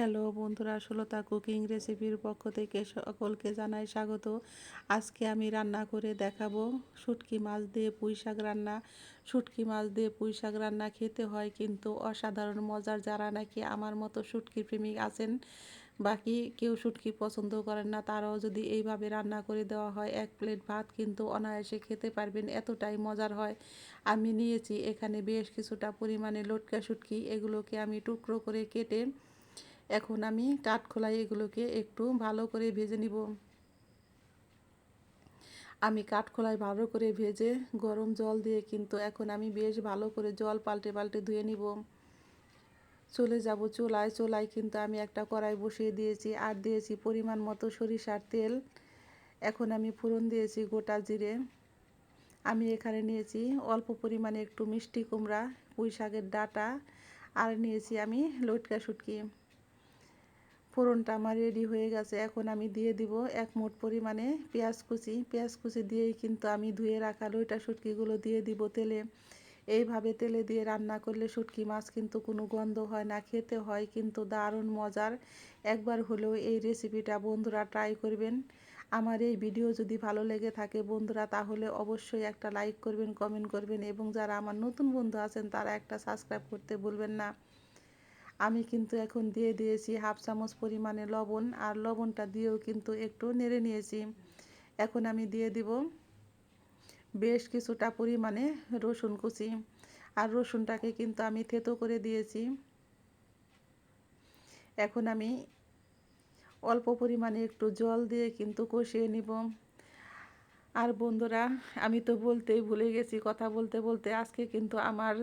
Hello বন্ধুরা ষোলোতা cooking রেসিপির পক্ষ থেকে সকলকে জানাই স্বাগত। আজকে আমি রান্না করে দেখাবো শুটকি মাছ দিয়ে পুঁই শাক রান্না। শুটকি মাছ দিয়ে পুঁই শাক রান্না খেতে হয় কিন্তু অসাধারণ মজার। যারা নাকি আমার মতো শুটকি প্রেমিক আছেন, বাকি কেউ শুটকি পছন্দ করেন না, তারাও যদি এইভাবে রান্না করে দেওয়া হয়, এক প্লেট ভাত কিন্তু অনায়াসে খেতে পারবেন, এতটাই মজার হয়। আমি নিয়েছি এখানে বেশ কিছুটা পরিমাণে লটকা শুটকি, এগুলোকে আমি টুকরো করে কেটে এখন আমি কাঠখোলাই এগুলোকে একটু ভালো করে ভেজে নিব। আমি কাঠখোলায় ভালো করে ভেজে গরম জল দিয়ে কিন্তু এখন আমি বেশ ভালো করে জল পাল্টে পাল্টে ধুয়ে নিব। চলে যাব চুলায় চুলায় কিন্তু আমি একটা কড়াই বসিয়ে দিয়েছি আর দিয়েছি পরিমাণ মতো সরিষার তেল। এখন আমি ফোড়ন দিয়েছি গোটা জিরে। আমি এখানে নিয়েছি অল্প পরিমাণে একটু মিষ্টি কুমড়া পুঁই শাকের ডাটা আর নিয়েছি আমি লটকা শুটকি। ফোড়নটা আমার রেডি হয়ে গেছে। এখন আমি দিয়ে দিব এক মুঠ পরিমাণে পেঁয়াজ কুচি। পেঁয়াজ কুচি দিয়েই কিন্তু আমি ধুয়ে রাখা লইটা শুটকিগুলো দিয়ে দিব তেলে। এইভাবে তেলে দিয়ে রান্না করলে শুটকি মাছ কিন্তু কোনো গন্ধ হয় না, খেতে হয় কিন্তু দারুণ মজার। একবার হলেও এই রেসিপিটা বন্ধুরা ট্রাই করবেন। আমার এই ভিডিও যদি ভালো লেগে থাকে বন্ধুরা, তাহলে অবশ্যই একটা লাইক করবেন কমেন্ট করবেন এবং যারা আমার নতুন বন্ধু আছেন, তারা একটা সাবস্ক্রাইব করতে ভুলবেন না। আমি কিন্তু এখন দিয়ে দিয়েছি হাফ চামচ পরিমাণে লবণ, আর লবণটা দিয়েও কিন্তু একটু নেড়ে নিয়েছি। এখন আমি দিয়ে দিব বেশ কিছুটা পরিমাণে রসুন কুচি, আর রসুনটাকে কিন্তু আমি থেতো করে দিয়েছি। এখন আমি অল্প পরিমাণে একটু জল দিয়ে কিন্তু কষিয়ে নিব। আর বন্ধুরা, আমি তো বলতেই ভুলে গেছি, কথা বলতে বলতে আজকে কিন্তু আমার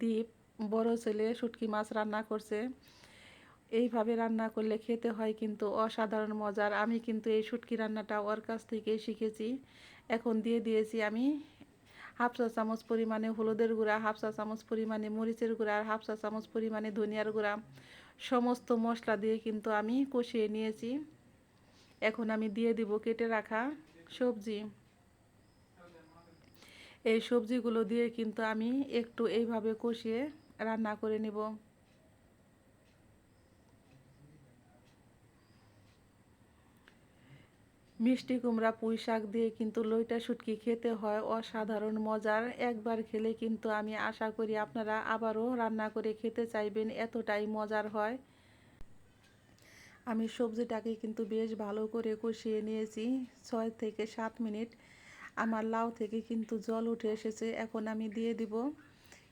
দ্বীপ বড় ছেলে শুটকি মাছ রান্না করছে। এইভাবে রান্না করলে খেতে হয় কিন্তু অসাধারণ মজার। আমি কিন্তু এই শুটকি রান্নাটা ওর কাছ থেকে শিখেছি। এখন দিয়ে দিয়েছি আমি হাফ চা চামচ পরিমাণে হলুদের গুঁড়া, হাফ চা চামচ পরিমাণে মরিচের গুঁড়া, আর হাফ চা চামচ পরিমাণে ধনিয়ার গুঁড়া। সমস্ত মশলা দিয়ে কিন্তু আমি কষিয়ে নিয়েছি। এখন আমি দিয়ে দিব কেটে রাখা সবজি। এই সবজিগুলো দিয়ে কিন্তু আমি একটু এইভাবে কষিয়ে রান্না করে নিব। মিষ্টি কুমড়া, পুঁই শাক দিয়ে কিন্তু লইটা শুটকি খেতে হয়, অসাধারণ মজার। একবার খেলে কিন্তু আমি আশা করি আপনারা আবারও রান্না করে খেতে চাইবেন, এতটাই মজার হয়। আমি সবজিটাকে কিন্তু বেশ ভালো করে কষিয়ে নিয়েছি, ছয় থেকে সাত মিনিট। আমার লাউ থেকে কিন্তু জল উঠে এসেছে, এখন আমি দিয়ে দিব।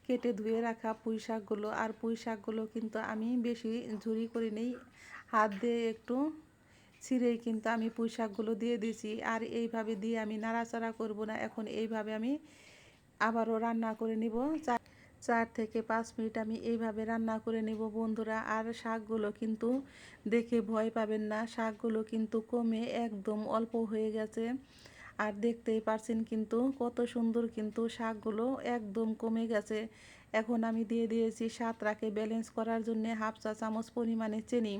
কেটে ধুয়ে রাখা পুঁই শাকগুলো আর পুঁই শাকগুলো কিন্তু আমি বেশি ঝুরি করে নেই। হাত দিয়ে একটু ছিঁড়েই কিন্তু আমি পুঁই শাকগুলো দিয়ে দিয়েছি। আর এইভাবে দিয়ে আমি নাড়াচাড়া করব না। এখন এইভাবে আমি আবারও রান্না করে নিব। চার থেকে পাঁচ মিনিট আমি এইভাবে রান্না করে নেব বন্ধুরা। আর শাকগুলো কিন্তু দেখে ভয় পাবেন না। শাকগুলো কিন্তু কমে একদম অল্প হয়ে গেছে। আর দেখতেই পারছেন কিন্তু কত সুন্দর কিন্তু শাকগুলো একদম কমে গেছে। এখন আমি দিয়ে দিয়েছি সাতটাকে ব্যালেন্স করার জন্য হাফ চা চামচ পরিমাণে চিনি।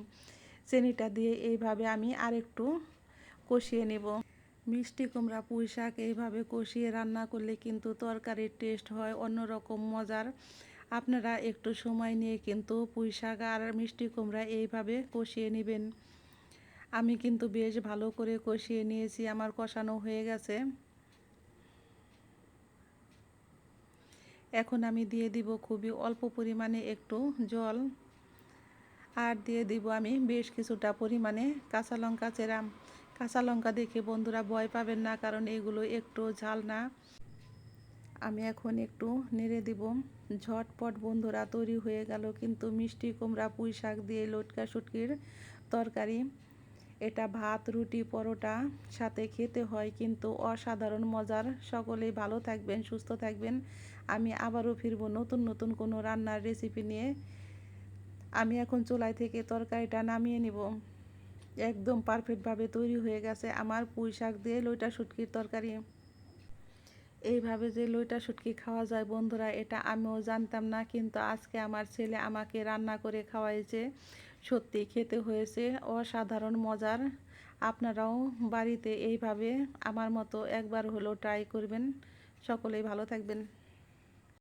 চিনিটা দিয়ে এইভাবে আমি আরেকটু কষিয়ে নেব। মিষ্টি কুমড়া পুঁই শাক এইভাবে কষিয়ে রান্না করলে কিন্তু তরকারির টেস্ট হয় অন্যরকম মজার। আপনারা একটু সময় নিয়ে কিন্তু পুঁই শাক আর মিষ্টি কুমড়া এইভাবে কষিয়ে নেবেন। আমি কিন্তু বেশ ভালো করে কষিয়ে নিয়েছি, আমার কষানো হয়ে গেছে। এখন আমি দিয়ে দিব খুবই অল্প পরিমাণে একটু জল। আর দিয়ে দিব আমি বেশ কিছুটা পরিমাণে কাঁচা লঙ্কা চেরাম কাঁচা লঙ্কা দেখে বন্ধুরা ভয় পাবেন না, কারণ এগুলো একটু ঝাল না। আমি এখন একটু নেড়ে দিব। ঝটপট বন্ধুরা, তৈরি হয়ে গেল কিন্তু মিষ্টি কুমড়া পুঁই শাক দিয়ে লটকা শুটকির তরকারি। এটা ভাত, রুটি, পরোটা সাথে খেতে হয় কিন্তু অসাধারণ মজার। সকলেই ভালো থাকবেন, সুস্থ থাকবেন। আমি আবারও ফিরবো নতুন নতুন কোনো রান্নার রেসিপি নিয়ে। আমি এখন চুলাই থেকে তরকারিটা নামিয়ে নিব। একদম পারফেক্টভাবে তৈরি হয়ে গেছে আমার পুঁই শাক দিয়ে লইটা শুটকির তরকারি। এইভাবে যে লইটা শুটকি খাওয়া যায় বন্ধুরা, এটা আমিও জানতাম না কিন্তু আজকে আমার ছেলে আমাকে রান্না করে খাওয়াইছে। সত্যি খেতে হয়েছে, অসাধারণ মজার। আপনারাও বাড়িতে এইভাবে আমার মতো একবার হলো ট্রাই করবেন। সকলেই ভালো থাকবেন।